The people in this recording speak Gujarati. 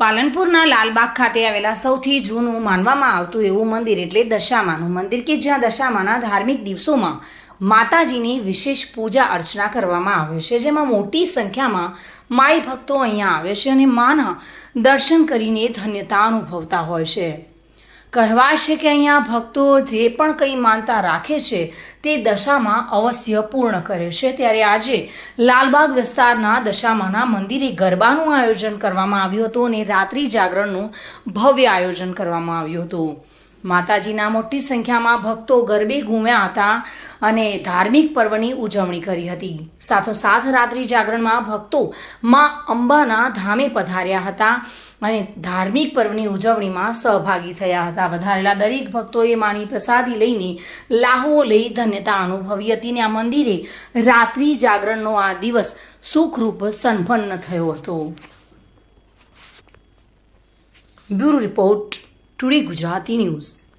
પાલનપુરના લાલબાગ ખાતે આવેલા સૌથી જૂનું માનવામાં આવતું એવું મંદિર એટલે દશામાનું મંદિર કે જ્યાં દશામાના ધાર્મિક દિવસોમાં માતાજીની વિશેષ પૂજા અર્ચના કરવામાં આવે છે, જેમાં મોટી સંખ્યામાં માઈ ભક્તો અહીંયા આવે છે અને માના દર્શન કરીને ધન્યતા અનુભવતા હોય છે. કહેવાય છે કે અહીંયા ભક્તો જે પણ કંઈ માનતા રાખે છે, તે દશામાં અવશ્ય પૂર્ણ કરે છે. ત્યારે આજે લાલબાગ વિસ્તારના દશામાના મંદિરે ગરબાનું આયોજન કરવામાં આવ્યું હતું અને રાત્રિ જાગરણનું ભવ્ય આયોજન કરવામાં આવ્યું હતું. માતાજીના મોટી સંખ્યામાં ભક્તો ગરબે ઘૂમ્યા હતા અને ધાર્મિક પર્વની ઉજવણી કરી હતી. સાથોસાથ રાત્રિ જાગરણમાં ભક્તો મા અંબાના ધામે પધાર્યા હતા અને ધાર્મિક પર્વની ઉજવણીમાં સહભાગી થયા હતા. વધારેલા દરેક ભક્તોએ માની પ્રસાદી લઈને લાહો લઈ ધન્યતા અનુભવી હતી ને આ મંદિરે રાત્રિ જાગરણનો આ દિવસ સુખરૂપ સંપન્ન થયો હતો. Bureau report. Today Gujarati news.